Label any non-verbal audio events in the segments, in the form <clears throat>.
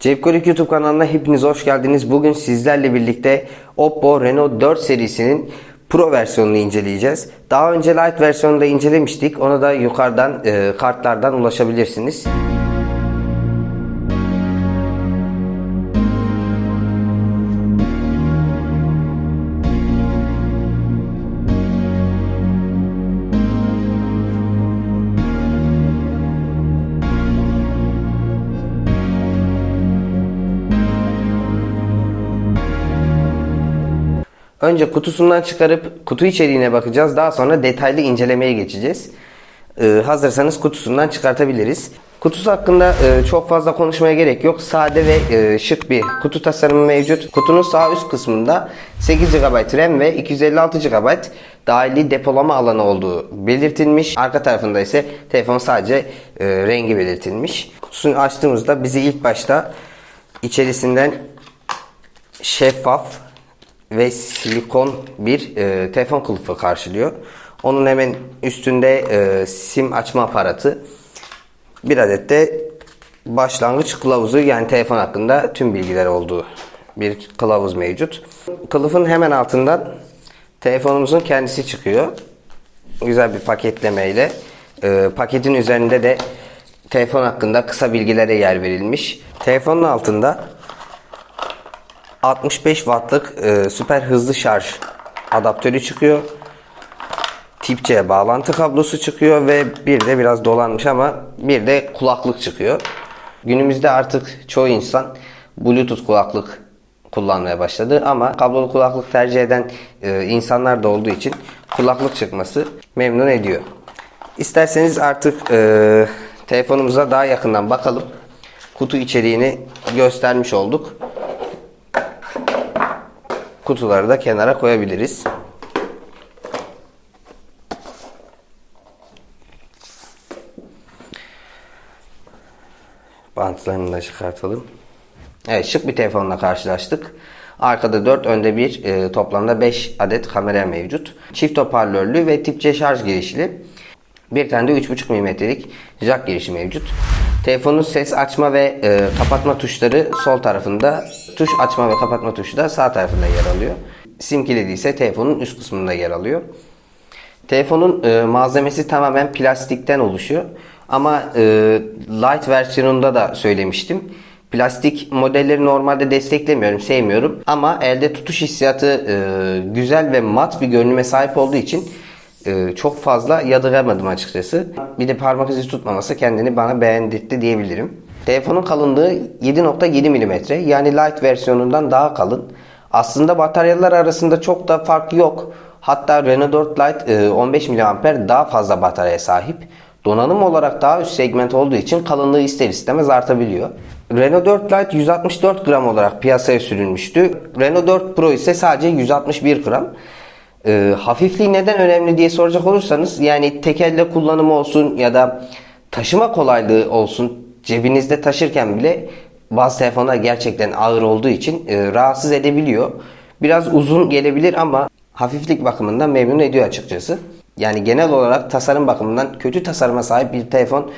Cepkolik YouTube kanalına hepiniz hoş geldiniz. Bugün sizlerle birlikte Oppo Reno 4 serisinin Pro versiyonunu inceleyeceğiz. Daha önce Lite versiyonunu da incelemiştik. Ona da yukarıdan e, kartlardan ulaşabilirsiniz. Önce kutusundan çıkarıp kutu içeriğine bakacağız. Daha sonra detaylı incelemeye geçeceğiz. Ee, hazırsanız kutusundan çıkartabiliriz. Kutusu hakkında e, çok fazla konuşmaya gerek yok. Sade ve e, şık bir kutu tasarımı mevcut. Kutunun sağ üst kısmında 8 GB RAM ve 256 GB dahili depolama alanı olduğu belirtilmiş. Arka tarafında ise telefon sadece e, rengi belirtilmiş. Kutusunu açtığımızda bizi ilk başta içerisinden şeffaf ve silikon bir e, telefon kılıfı karşılıyor. Onun hemen üstünde e, sim açma aparatı, bir adet de başlangıç kılavuzu yani telefon hakkında tüm bilgiler olduğu bir kılavuz mevcut. Kılıfın hemen altından telefonumuzun kendisi çıkıyor. Güzel bir paketlemeyle. E, paketin üzerinde de telefon hakkında kısa bilgilere yer verilmiş. Telefonun altında 65 wattlık e, süper hızlı şarj adaptörü çıkıyor. Tip C bağlantı kablosu çıkıyor ve bir de biraz dolanmış ama bir de kulaklık çıkıyor. Günümüzde artık çoğu insan Bluetooth kulaklık kullanmaya başladı ama kablolu kulaklık tercih eden e, insanlar da olduğu için kulaklık çıkması memnun ediyor. İsterseniz artık e, telefonumuza daha yakından bakalım. Kutu içeriğini göstermiş olduk kutuları da kenara koyabiliriz. Bantlarını da çıkartalım. Evet şık bir telefonla karşılaştık. Arkada 4, önde 1, e, toplamda 5 adet kamera mevcut. Çift hoparlörlü ve tip C şarj girişli. Bir tane de 3.5 mm'lik jack girişi mevcut. Telefonun ses açma ve e, kapatma tuşları sol tarafında, tuş açma ve kapatma tuşu da sağ tarafında yer alıyor. Sim kilidi ise telefonun üst kısmında yer alıyor. Telefonun e, malzemesi tamamen plastikten oluşuyor. Ama e, light versiyonunda da söylemiştim. Plastik modelleri normalde desteklemiyorum, sevmiyorum. Ama elde tutuş hissiyatı e, güzel ve mat bir görünüme sahip olduğu için e, çok fazla yadırgamadım açıkçası. Bir de parmak izi tutmaması kendini bana beğendirtti diyebilirim. Telefonun kalınlığı 7.7 mm yani light versiyonundan daha kalın. Aslında bataryalar arasında çok da fark yok. Hatta Renault 4 Lite e, 15 mAh daha fazla bataryaya sahip. Donanım olarak daha üst segment olduğu için kalınlığı ister istemez artabiliyor. Renault 4 Lite 164 gram olarak piyasaya sürülmüştü. Renault 4 Pro ise sadece 161 gram. E, hafifliği neden önemli diye soracak olursanız yani tek elle kullanımı olsun ya da taşıma kolaylığı olsun cebinizde taşırken bile bazı telefonlar gerçekten ağır olduğu için e, rahatsız edebiliyor. Biraz uzun gelebilir ama hafiflik bakımından memnun ediyor açıkçası. Yani genel olarak tasarım bakımından kötü tasarıma sahip bir telefon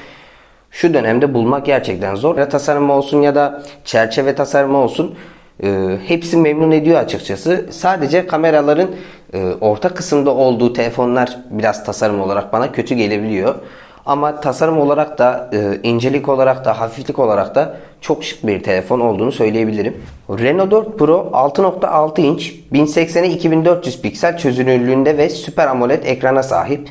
şu dönemde bulmak gerçekten zor. Ya tasarımı olsun ya da çerçeve tasarımı olsun e, hepsi memnun ediyor açıkçası. Sadece kameraların e, orta kısımda olduğu telefonlar biraz tasarım olarak bana kötü gelebiliyor. Ama tasarım olarak da, e, incelik olarak da, hafiflik olarak da çok şık bir telefon olduğunu söyleyebilirim. Renault 4 Pro 6.6 inç 1080'e 2400 piksel çözünürlüğünde ve Super AMOLED ekrana sahip.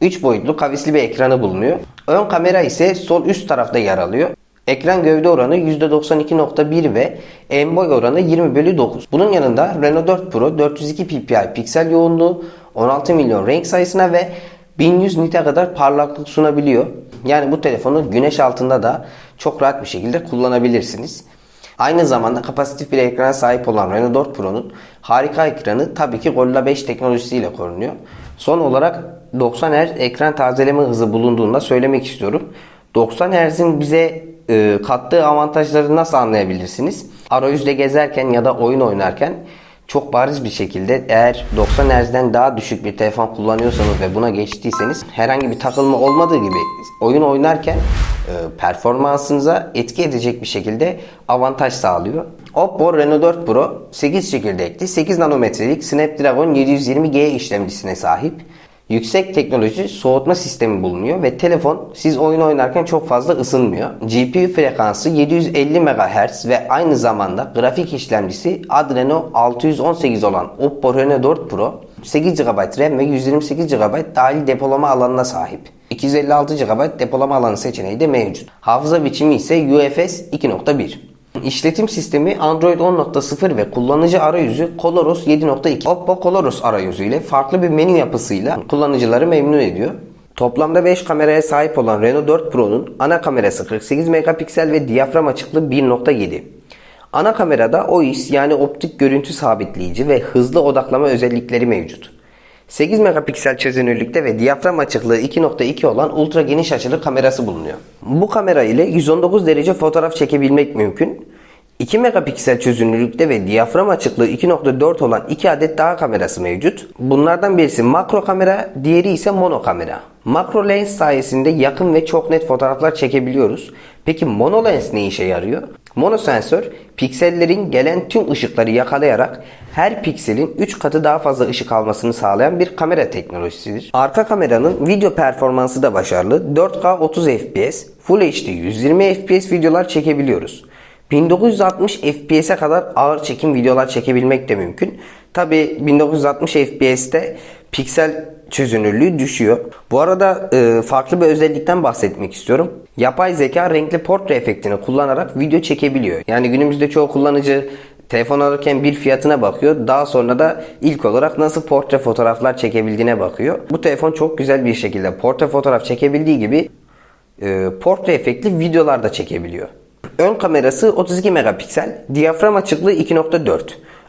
3 boyutlu kavisli bir ekranı bulunuyor. Ön kamera ise sol üst tarafta yer alıyor. Ekran gövde oranı %92.1 ve en boy oranı 20 bölü 9. Bunun yanında Renault 4 Pro 402 ppi piksel yoğunluğu, 16 milyon renk sayısına ve 1100 nite kadar parlaklık sunabiliyor. Yani bu telefonu güneş altında da çok rahat bir şekilde kullanabilirsiniz. Aynı zamanda kapasitif bir ekrana sahip olan Renault 4 Pro'nun harika ekranı tabii ki Gorilla 5 teknolojisiyle korunuyor. Son olarak 90 Hz ekran tazeleme hızı bulunduğunu da söylemek istiyorum. 90 Hz'in bize e, kattığı avantajları nasıl anlayabilirsiniz? Arayüzde gezerken ya da oyun oynarken çok bariz bir şekilde eğer 90 Hz'den daha düşük bir telefon kullanıyorsanız ve buna geçtiyseniz herhangi bir takılma olmadığı gibi oyun oynarken e, performansınıza etki edecek bir şekilde avantaj sağlıyor. Oppo Reno 4 Pro 8 çekirdekli 8 nanometrelik Snapdragon 720G işlemcisine sahip. Yüksek teknoloji soğutma sistemi bulunuyor ve telefon siz oyun oynarken çok fazla ısınmıyor. GPU frekansı 750 MHz ve aynı zamanda grafik işlemcisi Adreno 618 olan Oppo Reno 4 Pro 8 GB RAM ve 128 GB dahil depolama alanına sahip. 256 GB depolama alanı seçeneği de mevcut. Hafıza biçimi ise UFS 2.1. İşletim sistemi Android 10.0 ve kullanıcı arayüzü Colorus 7.2. Oppo Colorus arayüzü ile farklı bir menü yapısıyla kullanıcıları memnun ediyor. Toplamda 5 kameraya sahip olan Reno 4 Pro'nun ana kamerası 48 megapiksel ve diyafram açıklığı 1.7. Ana kamerada OIS yani optik görüntü sabitleyici ve hızlı odaklama özellikleri mevcut. 8 megapiksel çözünürlükte ve diyafram açıklığı 2.2 olan ultra geniş açılı kamerası bulunuyor. Bu kamera ile 119 derece fotoğraf çekebilmek mümkün. 2 megapiksel çözünürlükte ve diyafram açıklığı 2.4 olan 2 adet daha kamerası mevcut. Bunlardan birisi makro kamera, diğeri ise mono kamera. Makro lens sayesinde yakın ve çok net fotoğraflar çekebiliyoruz. Peki mono lens ne işe yarıyor? Mono sensör piksellerin gelen tüm ışıkları yakalayarak her pikselin 3 katı daha fazla ışık almasını sağlayan bir kamera teknolojisidir. Arka kameranın video performansı da başarılı. 4K 30 FPS, Full HD 120 FPS videolar çekebiliyoruz. 1960 FPS'e kadar ağır çekim videolar çekebilmek de mümkün. Tabi 1960 FPS'te piksel çözünürlüğü düşüyor. Bu arada e, farklı bir özellikten bahsetmek istiyorum. Yapay zeka renkli portre efektini kullanarak video çekebiliyor. Yani günümüzde çoğu kullanıcı telefon alırken bir fiyatına bakıyor. Daha sonra da ilk olarak nasıl portre fotoğraflar çekebildiğine bakıyor. Bu telefon çok güzel bir şekilde portre fotoğraf çekebildiği gibi e, portre efektli videolar da çekebiliyor. Ön kamerası 32 megapiksel, diyafram açıklığı 2.4.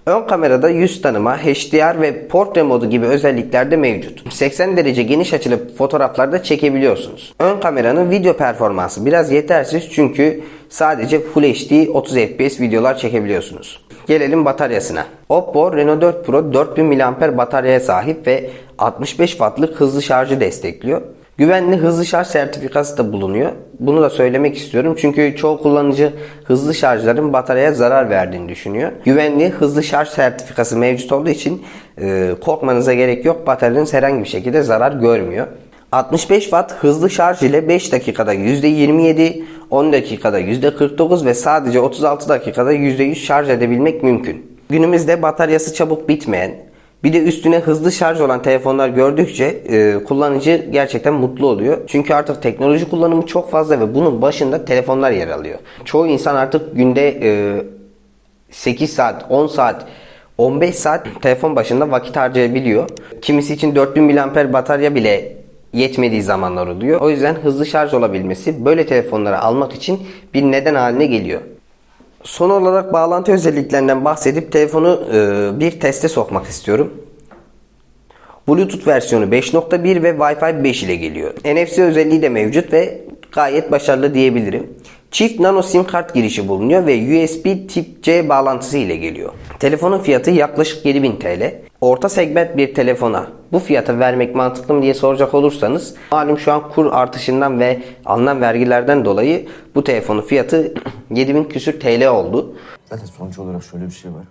Ön kamerada yüz tanıma, HDR ve portre modu gibi özellikler de mevcut. 80 derece geniş açılı fotoğraflarda çekebiliyorsunuz. Ön kameranın video performansı biraz yetersiz çünkü sadece Full HD 30 FPS videolar çekebiliyorsunuz. Gelelim bataryasına. Oppo Reno 4 Pro 4000 mAh bataryaya sahip ve 65 wattlık hızlı şarjı destekliyor. Güvenli hızlı şarj sertifikası da bulunuyor. Bunu da söylemek istiyorum çünkü çoğu kullanıcı hızlı şarjların bataryaya zarar verdiğini düşünüyor. Güvenli hızlı şarj sertifikası mevcut olduğu için e, korkmanıza gerek yok. Bataryanız herhangi bir şekilde zarar görmüyor. 65 watt hızlı şarj ile 5 dakikada %27, 10 dakikada %49 ve sadece 36 dakikada %100 şarj edebilmek mümkün. Günümüzde bataryası çabuk bitmeyen, bir de üstüne hızlı şarj olan telefonlar gördükçe e, kullanıcı gerçekten mutlu oluyor. Çünkü artık teknoloji kullanımı çok fazla ve bunun başında telefonlar yer alıyor. Çoğu insan artık günde e, 8 saat, 10 saat 15 saat telefon başında vakit harcayabiliyor. Kimisi için 4000 mAh batarya bile yetmediği zamanlar oluyor. O yüzden hızlı şarj olabilmesi böyle telefonları almak için bir neden haline geliyor. Son olarak bağlantı özelliklerinden bahsedip telefonu e, bir teste sokmak istiyorum. Bluetooth versiyonu 5.1 ve Wi-Fi 5 ile geliyor. NFC özelliği de mevcut ve gayet başarılı diyebilirim. Çift nano sim kart girişi bulunuyor ve USB tip C bağlantısı ile geliyor. Telefonun fiyatı yaklaşık 7000 TL. Orta segment bir telefona bu fiyata vermek mantıklı mı diye soracak olursanız malum şu an kur artışından ve alınan vergilerden dolayı bu telefonun fiyatı <clears throat> 7000 küsür TL oldu. Zaten sonuç olarak şöyle bir şey var.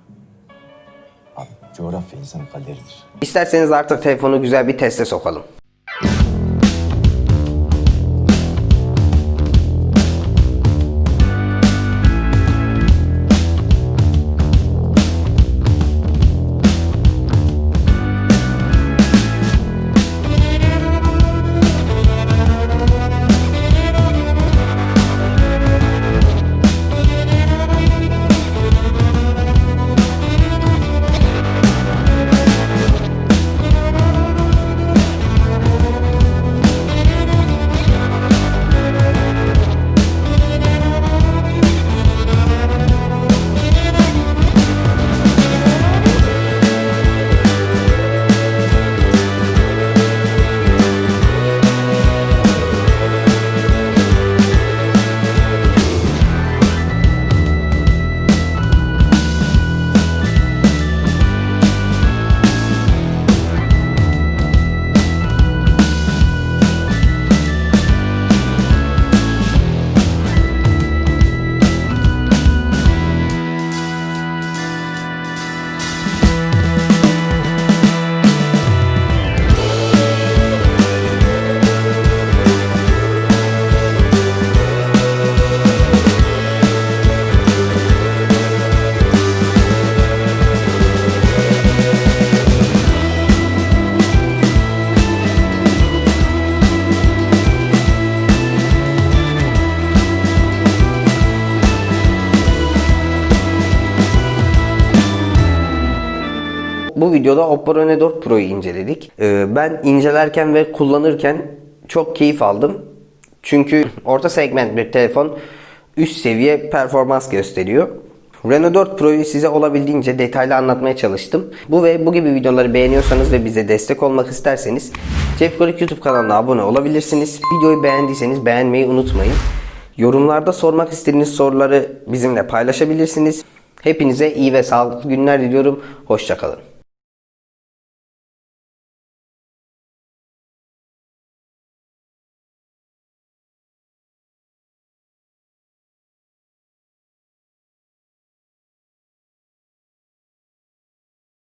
Abi coğrafya insanın kaderidir. İsterseniz artık telefonu güzel bir teste sokalım. Videoda Oppo Reno 4 Pro'yu inceledik. Ee, ben incelerken ve kullanırken çok keyif aldım. Çünkü <laughs> orta segment bir telefon üst seviye performans gösteriyor. Reno 4 Pro'yu size olabildiğince detaylı anlatmaya çalıştım. Bu ve bu gibi videoları beğeniyorsanız ve bize destek olmak isterseniz Cepkolik YouTube kanalına abone olabilirsiniz. Videoyu beğendiyseniz beğenmeyi unutmayın. Yorumlarda sormak istediğiniz soruları bizimle paylaşabilirsiniz. Hepinize iyi ve sağlıklı günler diliyorum. Hoşçakalın.